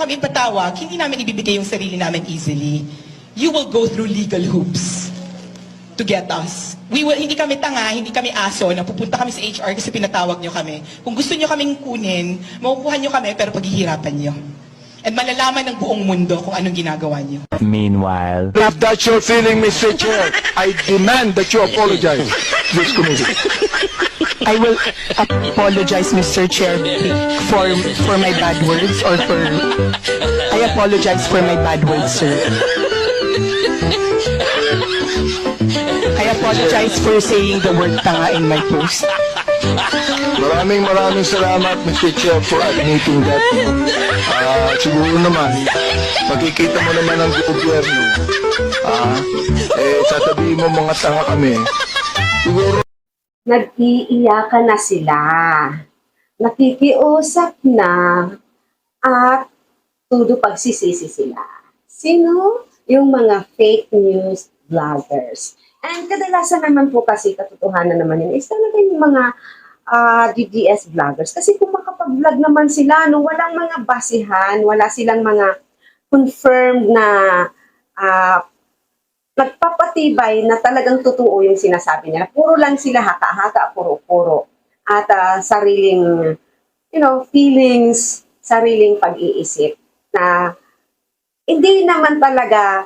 kami patawag, hindi namin ibibigay yung sarili namin easily. You will go through legal hoops to get us. We will, hindi kami tanga, hindi kami aso na pupunta kami sa HR kasi pinatawag nyo kami. Kung gusto nyo kaming kunin, makukuha nyo kami pero paghihirapan nyo. And malalaman ng buong mundo kung anong ginagawa nyo. Meanwhile, If that's your feeling, Mr. Chair, I demand that you apologize to this committee. I will apologize, Mr. Chair, for for my bad words or for I apologize for my bad words, sir. I apologize for saying the word tanga in my post. Maraming maraming salamat, Mr. Chair, for admitting that. Ah, siguro naman, makikita mo naman ang gobyerno. Ah, eh, sasabihin mo mga tanga kami. Siguro nag-iiyakan na sila, nakikiusap na, at tudo pagsisisi sila. Sino? Yung mga fake news vloggers. And kadalasan naman po kasi, katotohanan naman yun, is talaga yung mga ah, DDS vloggers. Kasi kung makapag-vlog naman sila, no, walang mga basihan, wala silang mga confirmed na ah, nagpapatibay na talagang totoo yung sinasabi nila. Puro lang sila haka-haka, puro-puro. At ah, sariling, you know, feelings, sariling pag-iisip na hindi naman talaga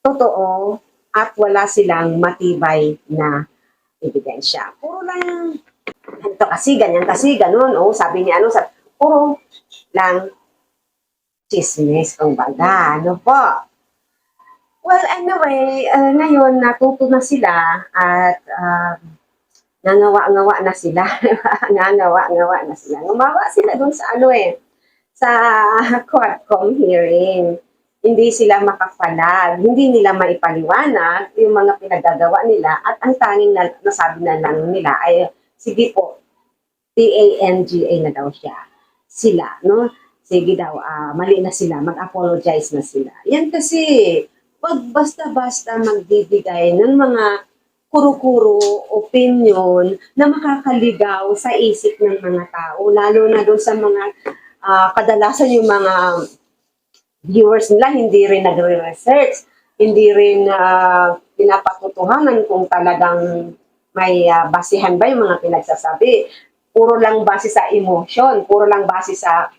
totoo at wala silang matibay na ebidensya. Puro lang, ganito kasi, ganyan kasi, ganun. Oh, sabi ni ano, sabi, puro lang chismis, kung baga. Ano po? Well, anyway, uh, ngayon natuto na sila at uh, nangawa-ngawa na sila. nangawa-ngawa na sila. Ngumawa sila dun sa ano eh, sa Quadcom hearing. Hindi sila makapalag, hindi nila maipaliwanag yung mga pinagagawa nila at ang tanging na, nasabi na lang nila ay, sige po, T-A-N-G-A na daw siya. Sila, no? Sige daw, ah, mali na sila, mag-apologize na sila. Yan kasi, wag basta-basta magbibigay ng mga kuro-kuro, opinion na makakaligaw sa isip ng mga tao, lalo na doon sa mga ah, kadalasan yung mga viewers nila hindi rin nagre-research, hindi rin ah, pinapatutuhanan kung talagang may ah, basihan ba yung mga pinagsasabi. Puro lang base sa emotion, puro lang base sa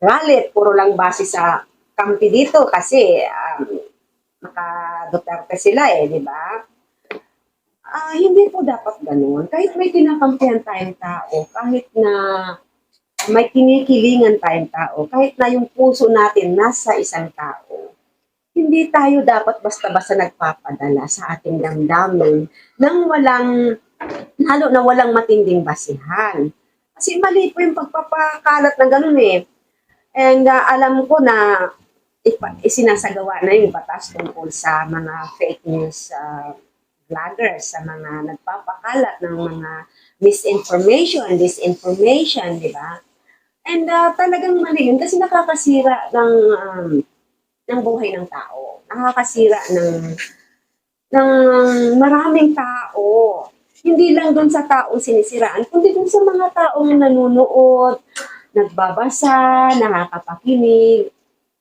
galit, puro lang base sa kampi dito kasi um, naka Duterte sila eh, di ba? Ah, hindi po dapat ganun. Kahit may kinakampihan tayong tao, kahit na may kinikilingan tayong tao, kahit na yung puso natin nasa isang tao, hindi tayo dapat basta-basta nagpapadala sa ating damdamin nang walang, lalo na walang matinding basihan. Kasi mali po yung pagpapakalat ng ganun eh. And uh, alam ko na isinasagawa na yung batas tungkol sa mga fake news uh, vloggers, sa mga nagpapakalat ng mga misinformation, disinformation, di ba? And uh, talagang mali yun kasi nakakasira ng um, ng buhay ng tao. Nakakasira ng ng maraming tao. Hindi lang doon sa taong sinisiraan, kundi doon sa mga taong nanonood, nagbabasa, nakakapakinig.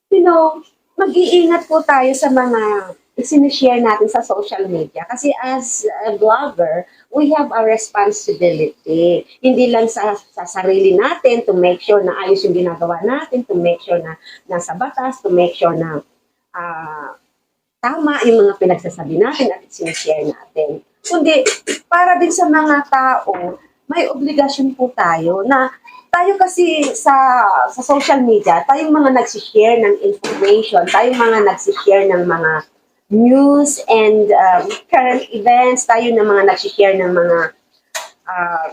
You know, mag-iingat po tayo sa mga isinishare natin sa social media. Kasi as a blogger, we have a responsibility. Hindi lang sa, sa sarili natin to make sure na ayos yung ginagawa natin, to make sure na nasa batas, to make sure na ah, tama yung mga pinagsasabi natin at sinishare natin. Kundi, para din sa mga tao, may obligasyon po tayo na tayo kasi sa sa social media, tayong mga nagsishare ng information, tayong mga nagsishare ng mga news and um, current events, tayo ng mga nagsishare ng mga uh,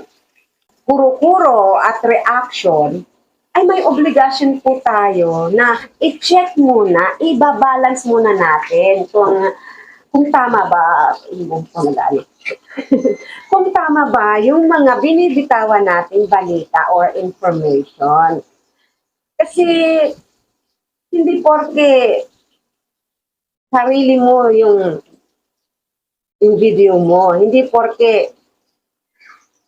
kuro-kuro at reaction, ay may obligasyon po tayo na i-check muna, i-balance muna natin kung, kung tama ba, kung tama ba yung mga binibitawan nating balita or information. Kasi hindi porke sarili mo yung yung video mo. Hindi porke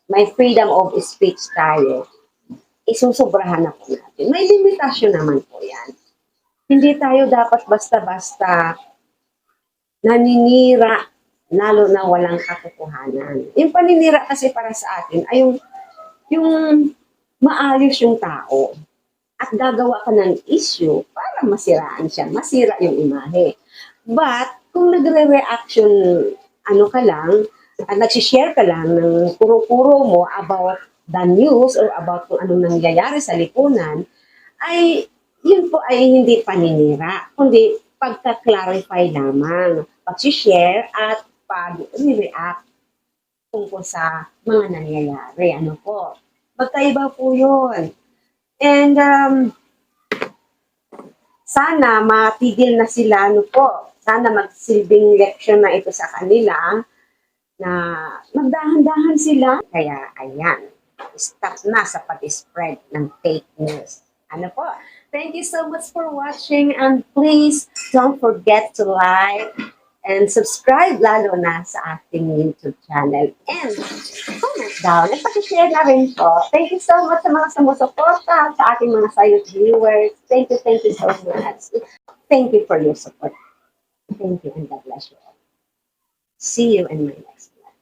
may freedom of speech tayo. isusobrahan na po natin. May limitasyon naman po yan. Hindi tayo dapat basta-basta naninira, lalo na walang katotohanan. Yung paninira kasi para sa atin ay yung, yung maayos yung tao at gagawa ka ng issue para masiraan siya, masira yung imahe. But, kung nagre-reaction, ano ka lang, at nagsishare ka lang ng puro-puro mo about the news or about kung anong nangyayari sa lipunan, ay yun po ay hindi paninira, kundi pagka-clarify lamang, pag-share at pag-react tungkol sa mga nangyayari. Ano po? Magkaiba po yun. And um, sana matigil na sila, ano po, sana magsilbing leksyon na ito sa kanila na magdahan-dahan sila. Kaya, ayan, stop na sa pag-spread ng fake news. Ano po? Thank you so much for watching and please don't forget to like and subscribe lalo na sa ating YouTube channel. And comment down at pakishare na rin po. Thank you so much sa mga sumusuporta sa ating mga silent viewers. Thank you, thank you so much. Thank you for your support. Thank you and God bless you all. See you in my next one.